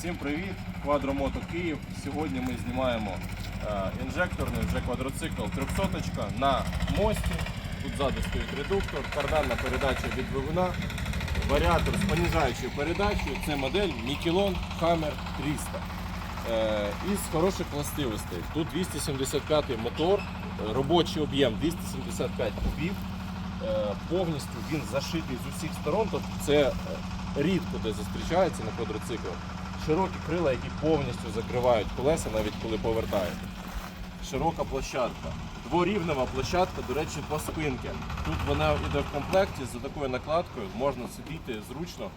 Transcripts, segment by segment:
Всім привіт! Квадромото Київ. Сьогодні ми знімаємо е, інжекторний вже квадроцикл 300 на мості. Тут ззаду стоїть редуктор, карданна передача від двигуна, варіатор з поніжаючою передачею. Це модель Мікелон Hammer 300. Е, із хороших властивостей. Тут 275 мотор, робочий об'єм 275 кубів. Е, повністю він зашитий з усіх сторон. Тобто це рідко де зустрічається на квадроциклах. Широкі крила, які повністю закривають колеса, навіть коли повертаєте. Широка площадка. Дворівнева площадка, до речі, по спинки. Тут вона йде в комплекті з такою накладкою, можна сидіти зручно,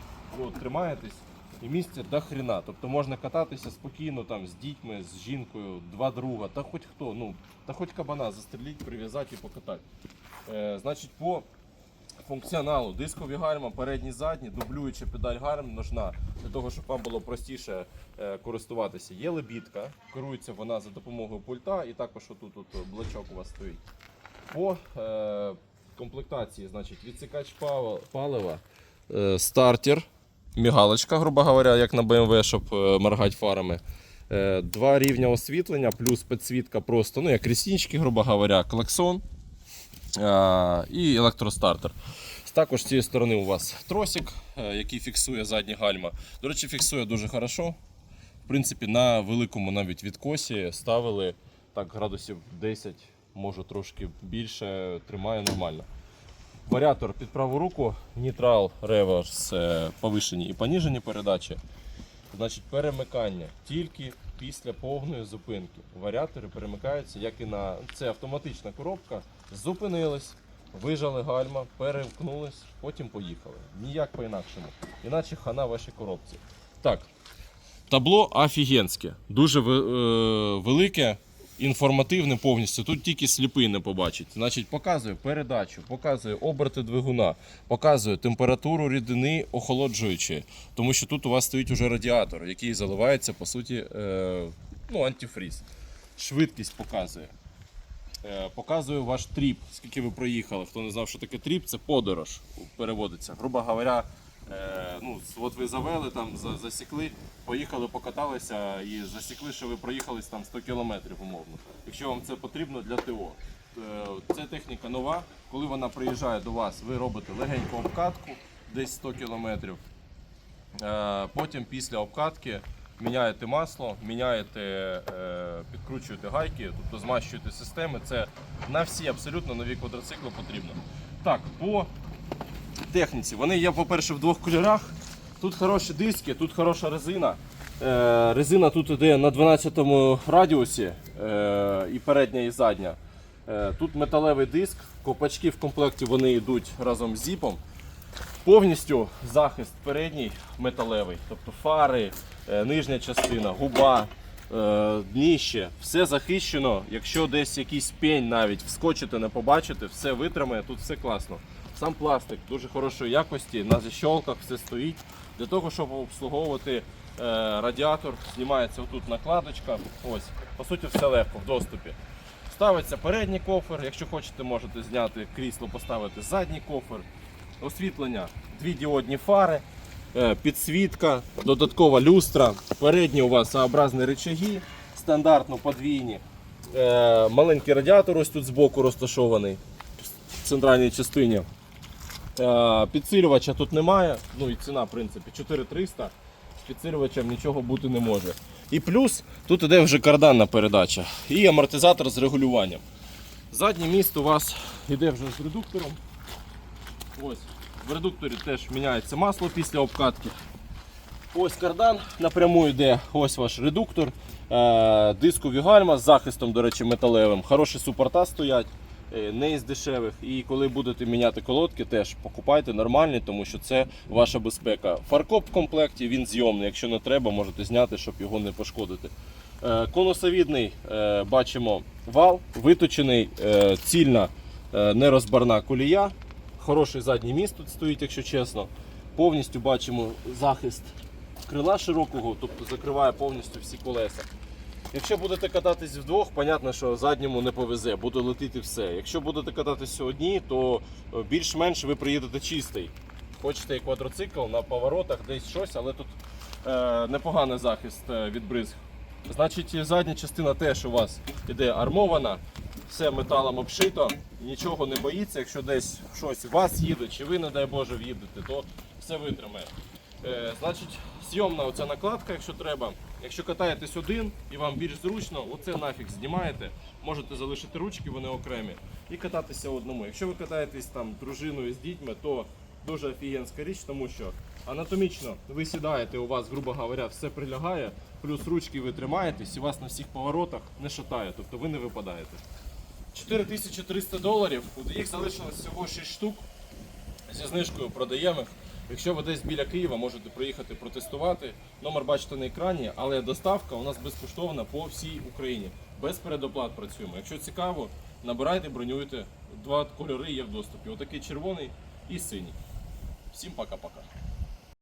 тримаєтесь і місця до хрена. Тобто можна кататися спокійно там з дітьми, з жінкою, два друга, та хоч хто, ну, та хоч кабана застреліть, прив'язати і покатати. Е, значить, по функціоналу дискові гальма, передні, задні, дублююча педаль гальм нужна для того, щоб вам було простіше е, користуватися. Є лебідка, керується вона за допомогою пульта, і також отут от блочок у вас стоїть. По е, комплектації, значить, відсікач палива, е, стартер, мігалочка, грубо говоря, як на BMW, щоб е, моргати фарами. Е, Два рівня освітлення, плюс підсвітка просто, ну як ріснички, грубо говоря, клаксон і електростартер. Також з цієї сторони у вас тросик, е, який фіксує задні гальма. До речі, фіксує дуже хорошо. В принципі, на великому навіть відкосі ставили так градусів 10, може трошки більше, тримає нормально. Варіатор під праву руку, нейтрал, реверс, е, повишені і поніжені передачі. Значить, перемикання тільки після повної зупинки. Варіатори перемикаються, як і на це автоматична коробка. Зупинились, вижали гальма, перемкнулись, потім поїхали. Ніяк по-інакшому. Іначе хана вашій коробці. Так, табло офігенське, дуже е, велике, інформативне повністю. Тут тільки сліпий не побачить. Значить, показує передачу, показує оберти двигуна, показує температуру рідини охолоджуючої. Тому що тут у вас стоїть уже радіатор, який заливається, по суті, е, ну, антифріз. Швидкість показує. Е, Показує ваш тріп, скільки ви проїхали. Хто не знав, що таке тріп, це подорож переводиться. Грубо говоря, е, ну, от ви завели, там, за- засікли, поїхали, покаталися і засікли, що ви проїхались там 100 кілометрів умовно. Якщо вам це потрібно для ТО. Е, Це техніка нова. Коли вона приїжджає до вас, ви робите легеньку обкатку, десь 100 кілометрів. Е, Потім після обкатки міняєте масло, міняєте, підкручуєте гайки, тобто змащуєте системи. Це на всі абсолютно нові квадроцикли потрібно. Так, по техніці. Вони є, по-перше, в двох кольорах. Тут хороші диски, тут хороша резина. Е, резина тут йде на 12 радіусі е, і передня, і задня. Е, тут металевий диск, копачки в комплекті вони йдуть разом з зіпом. Повністю захист передній металевий, тобто фари, нижня частина, губа, дніще, все захищено. Якщо десь якийсь пень навіть вскочите, не побачите, все витримає, тут все класно. Сам пластик дуже хорошої якості, на защолках все стоїть. Для того, щоб обслуговувати е, радіатор, знімається отут накладочка. Ось, по суті, все легко в доступі. Ставиться передній кофер, якщо хочете, можете зняти крісло, поставити задній кофер освітлення, дві діодні фари, е, підсвітка, додаткова люстра, передні у вас А-образні рычаги, стандартно подвійні. Е, Маленький радіатор ось тут збоку розташований в центральній частині. Е, Підсилювача тут немає, ну і ціна, в принципі, 4300. З підсилювачем нічого бути не може. І плюс тут іде вже карданна передача і амортизатор з регулюванням. Заднє міст у вас йде вже з редуктором. Ось, в редукторі теж міняється масло після обкатки. Ось кардан напряму йде, ось ваш редуктор, е, дискові гальма з захистом, до речі, металевим. Хороші супорта стоять, не із дешевих. І коли будете міняти колодки, теж покупайте нормальні, тому що це ваша безпека. Фаркоп в комплекті, він зйомний. Якщо не треба, можете зняти, щоб його не пошкодити. Е, Конусовідний е, бачимо вал, виточений, е, цільна е, нерозбарна колія. Хороший задній міст тут стоїть, якщо чесно. Повністю бачимо захист крила широкого, тобто закриває повністю всі колеса. Якщо будете кататись вдвох, понятно, що задньому не повезе, буде летіти все. Якщо будете кататися одні, то е, більш-менш ви приїдете чистий. Хочете і квадроцикл на поворотах, десь щось, але тут е, непоганий захист е, від бризг. Значить, задня частина теж у вас іде армована, все металом обшито, нічого не боїться. Якщо десь щось у вас їде, чи ви, не дай Боже, в'їдете, то все витримає. Е, значить, зйомна оця накладка, якщо треба. Якщо катаєтесь один і вам більш зручно, оце нафіг знімаєте. Можете залишити ручки, вони окремі, і кататися одному. Якщо ви катаєтесь там дружиною з дітьми, то дуже офігенська річ, тому що анатомічно ви сідаєте, у вас, грубо говоря, все прилягає, плюс ручки ви тримаєтесь і вас на всіх поворотах не шатає, тобто ви не випадаєте. 4300 доларів, їх залишилось всього 6 штук. Зі знижкою продаємо. їх. Якщо ви десь біля Києва, можете приїхати протестувати. Номер бачите на екрані, але доставка у нас безкоштовна по всій Україні. Без передоплат працюємо. Якщо цікаво, набирайте, бронюйте. Два кольори є в доступі. Отакий червоний і синій. Всім пока-пока.